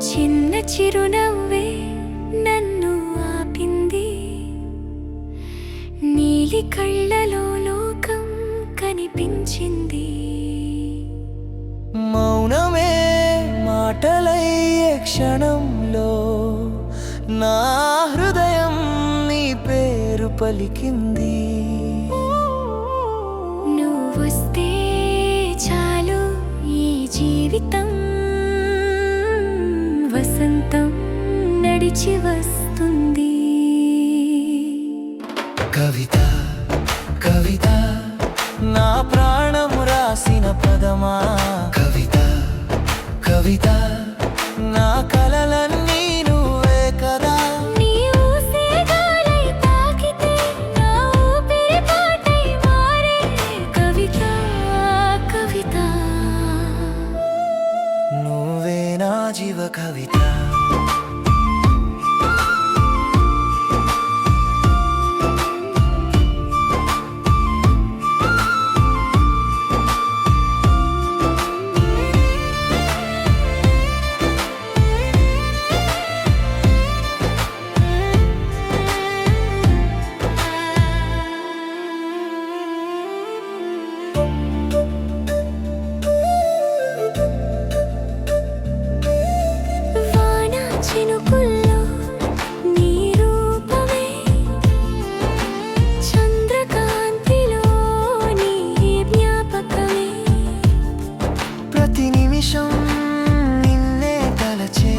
చిన్న చిరునవ్వే నన్ను ఆపింది. నీలి కళ్ళలో లోకం కనిపించింది. మౌనమే మాటలయ్యే క్షణంలో నా హృదయం నీ పేరు పలికింది. నువ్వొస్తే చాలు ఈ జీవితం వసంతం నడిచి వస్తుంది. కవిత కవిత నా ప్రాణం రాసిన పదమా? కవిత కవిత. నువ్వే నా జీవ కవిత వాన ప్రతి నిమిషం నిన్నే తలచే